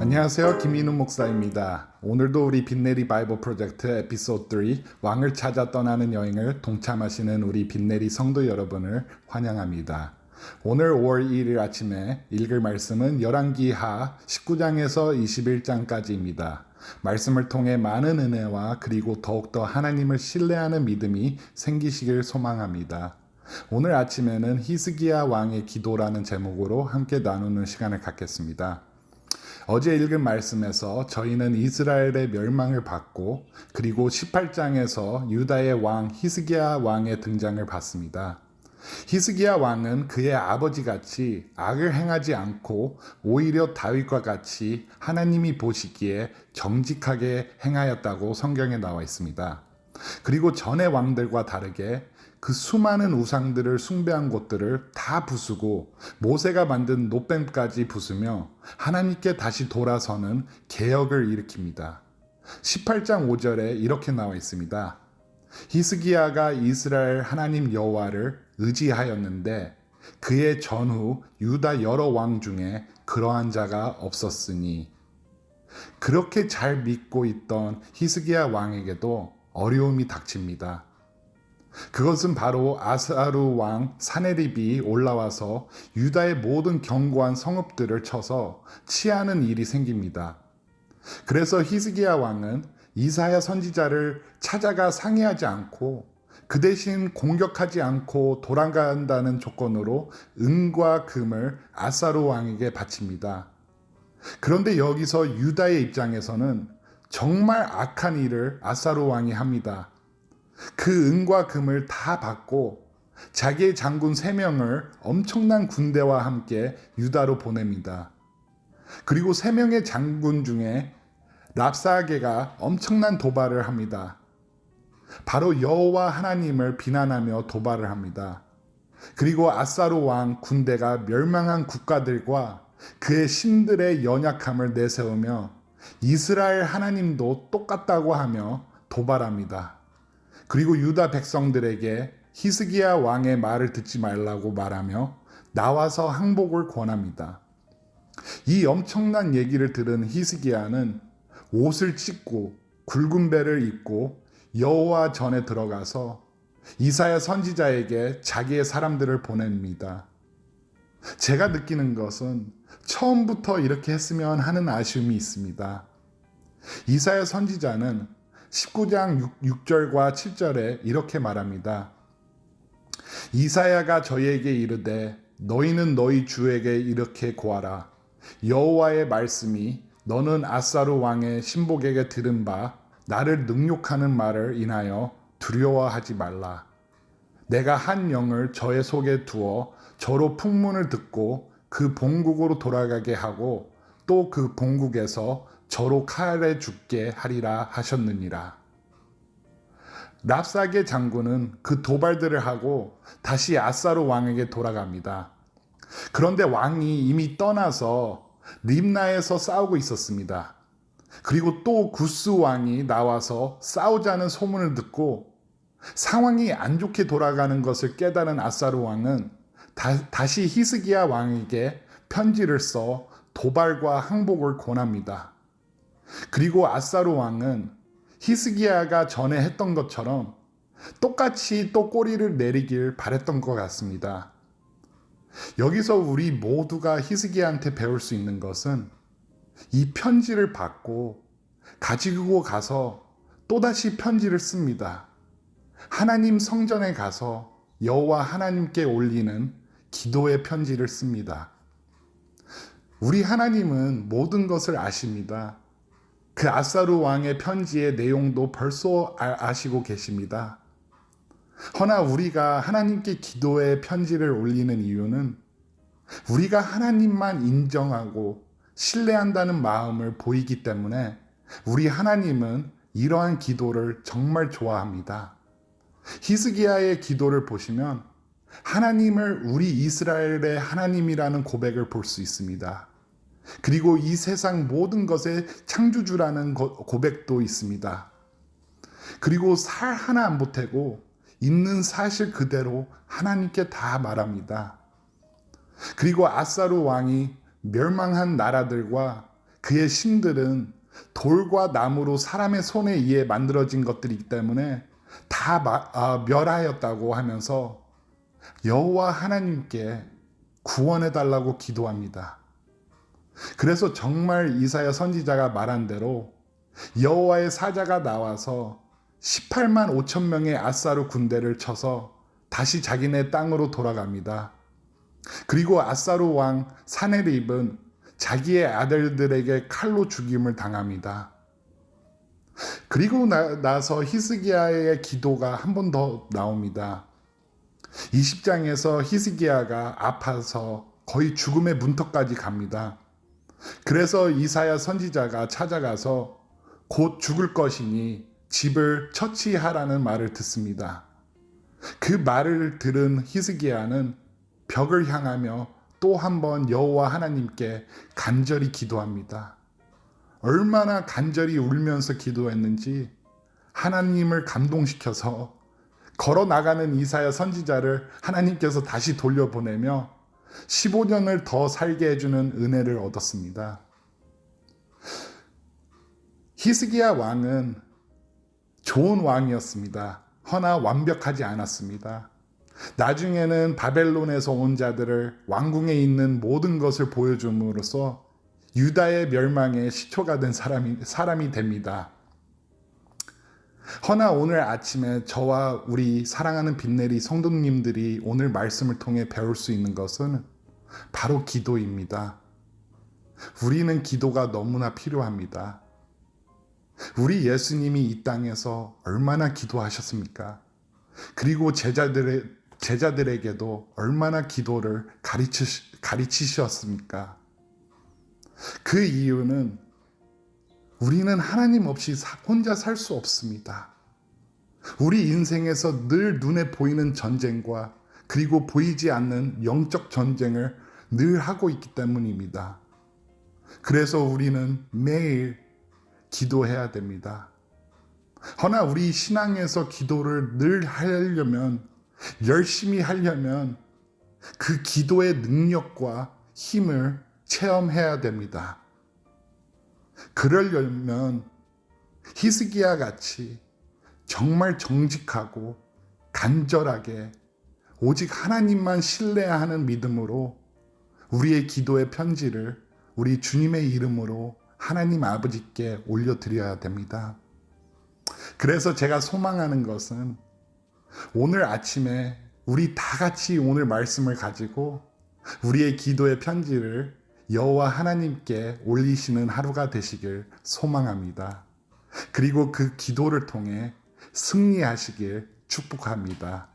안녕하세요. 김인우 목사입니다. 오늘도 우리 빈내리 바이블 프로젝트 에피소드 3 왕을 찾아 떠나는 여행을 동참하시는 우리 빈내리 성도 여러분을 환영합니다. 오늘 5월 2일 아침에 읽을 말씀은 열왕기하 19장에서 21장까지입니다. 말씀을 통해 많은 은혜와 그리고 더욱더 하나님을 신뢰하는 믿음이 생기시길 소망합니다. 오늘 아침에는 히스기야 왕의 기도라는 제목으로 함께 나누는 시간을 갖겠습니다. 어제 읽은 말씀에서 저희는 이스라엘의 멸망을 받고 그리고 18장에서 유다의 왕 히스기야 왕의 등장을 봤습니다. 히스기야 왕은 그의 아버지 같이 악을 행하지 않고 오히려 다윗과 같이 하나님이 보시기에 정직하게 행하였다고 성경에 나와 있습니다. 그리고 전의 왕들과 다르게 그 수많은 우상들을 숭배한 곳들을 다 부수고 모세가 만든 노뱀까지 부수며 하나님께 다시 돌아서는 개혁을 일으킵니다. 18장 5절에 이렇게 나와 있습니다. 히스기야가 이스라엘 하나님 여호와를 의지하였는데 그의 전후 유다 여러 왕 중에 그러한 자가 없었으니 그렇게 잘 믿고 있던 히스기야 왕에게도 어려움이 닥칩니다. 그것은 바로 아사루 왕 사네립이 올라와서 유다의 모든 견고한 성읍들을 쳐서 치하는 일이 생깁니다. 그래서 히스기야 왕은 이사야 선지자를 찾아가 상의하지 않고 그 대신 공격하지 않고 돌아간다는 조건으로 은과 금을 아사루 왕에게 바칩니다. 그런데 여기서 유다의 입장에서는 정말 악한 일을 아사루 왕이 합니다. 그 은과 금을 다 받고 자기의 장군 세명을 엄청난 군대와 함께 유다로 보냅니다. 그리고 세명의 장군 중에 랍사게가 엄청난 도발을 합니다. 바로 여호와 하나님을 비난하며 도발을 합니다. 그리고 아사로 왕 군대가 멸망한 국가들과 그의 신들의 연약함을 내세우며 이스라엘 하나님도 똑같다고 하며 도발합니다. 그리고 유다 백성들에게 히스기야 왕의 말을 듣지 말라고 말하며 나와서 항복을 권합니다. 이 엄청난 얘기를 들은 히스기야는 옷을 찢고 굵은 배를 입고 여호와 전에 들어가서 이사야 선지자에게 자기의 사람들을 보냅니다. 제가 느끼는 것은 처음부터 이렇게 했으면 하는 아쉬움이 있습니다. 이사야 선지자는 19장 6, 절과 7절에 이렇게 말합니다. 이사야가 저희에게 이르되 너희는 너희 주에게 이렇게 고하라. 여호와의 말씀이 너는 아사루 왕의 신복에게 들은 바 나를 능욕하는 말을 인하여 두려워하지 말라. 내가 한 영을 저의 속에 두어 저로 풍문을 듣고 그 본국으로 돌아가게 하고 또 그 본국에서 저로 칼에 죽게 하리라 하셨느니라. 랍사게 장군은 그 도발들을 하고 다시 아사루 왕에게 돌아갑니다. 그런데 왕이 이미 떠나서 림나에서 싸우고 있었습니다. 그리고 또 구스 왕이 나와서 싸우자는 소문을 듣고 상황이 안 좋게 돌아가는 것을 깨달은 아사루 왕은 다, 시 히스기야 왕에게 편지를 써 도발과 항복을 권합니다. 그리고 아사루 왕은 히스기야가 전에 했던 것처럼 똑같이 또 꼬리를 내리길 바랬던 것 같습니다. 여기서 우리 모두가 히스기야한테 배울 수 있는 것은 이 편지를 받고 가지고 가서 또다시 편지를 씁니다. 하나님 성전에 가서 여호와 하나님께 올리는 기도의 편지를 씁니다. 우리 하나님은 모든 것을 아십니다. 그 아사루 왕의 편지의 내용도 벌써 아, 아시고 계십니다. 허나 우리가 하나님께 기도의 편지를 올리는 이유는 우리가 하나님만 인정하고 신뢰한다는 마음을 보이기 때문에 우리 하나님은 이러한 기도를 정말 좋아합니다. 히스기야의 기도를 보시면 하나님을 우리 이스라엘의 하나님이라는 고백을 볼 수 있습니다. 그리고 이 세상 모든 것의 창조주라는 고백도 있습니다. 그리고 살 하나 안 보태고 있는 사실 그대로 하나님께 다 말합니다. 그리고 아사루 왕이 멸망한 나라들과 그의 신들은 돌과 나무로 사람의 손에 의해 만들어진 것들이기 때문에 다 마- 아, 멸하였다고 하면서 여호와 하나님께 구원해 달라고 기도합니다. 그래서 정말 이사야 선지자가 말한 대로 여호와의 사자가 나와서 18만 5천 명의 아사르 군대를 쳐서 다시 자기네 땅으로 돌아갑니다. 그리고 아사루 왕 사네립은 자기의 아들들에게 칼로 죽임을 당합니다. 그리고 나, 나서 히스기야의 기도가 한 번 더 나옵니다. 20장에서 히스기야가 아파서 거의 죽음의 문턱까지 갑니다. 그래서 이사야 선지자가 찾아가서 곧 죽을 것이니 집을 처치하라는 말을 듣습니다. 그 말을 들은 히스기야는 벽을 향하며 또 한 번 여호와 하나님께 간절히 기도합니다. 얼마나 간절히 울면서 기도했는지 하나님을 감동시켜서 걸어 나가는 이사야 선지자를 하나님께서 다시 돌려보내며 15년을 더 살게 해주는 은혜를 얻었습니다. 히스기야 왕은 좋은 왕이었습니다. 허나 완벽하지 않았습니다. 나중에는 바벨론에서 온 자들을 왕궁에 있는 모든 것을 보여줌으로써 유다의 멸망의 시초가 된 사람이, 사람이 됩니다. 허나 오늘 아침에 저와 우리 사랑하는 빈내리 성도님들이 오늘 말씀을 통해 배울 수 있는 것은 바로 기도입니다. 우리는 기도가 너무나 필요합니다. 우리 예수님이 이 땅에서 얼마나 기도하셨습니까? 그리고 제자들의, 제자들에게도 얼마나 기도를 가르치, 가르치셨습니까? 그 이유는 우리는 하나님 없이 사- 혼자 살 수 없습니다. 우리 인생에서 늘 눈에 보이는 전쟁과 그리고 보이지 않는 영적 전쟁을 늘 하고 있기 때문입니다. 그래서 우리는 매일 기도해야 됩니다. 허나 우리 신앙에서 기도를 늘 하려면, 열심히 하려면 그 기도의 능력과 힘을 체험해야 됩니다. 그러려면 히스기야 같이 정말 정직하고 간절하게 오직 하나님만 신뢰하는 믿음으로 우리의 기도의 편지를 우리 주님의 이름으로 하나님 아버지께 올려드려야 됩니다. 그래서 제가 소망하는 것은 오늘 아침에 우리 다 같이 오늘 말씀을 가지고 우리의 기도의 편지를 여호와 하나님께 올리시는 하루가 되시길 소망합니다. 그리고 그 기도를 통해 승리하시길 축복합니다.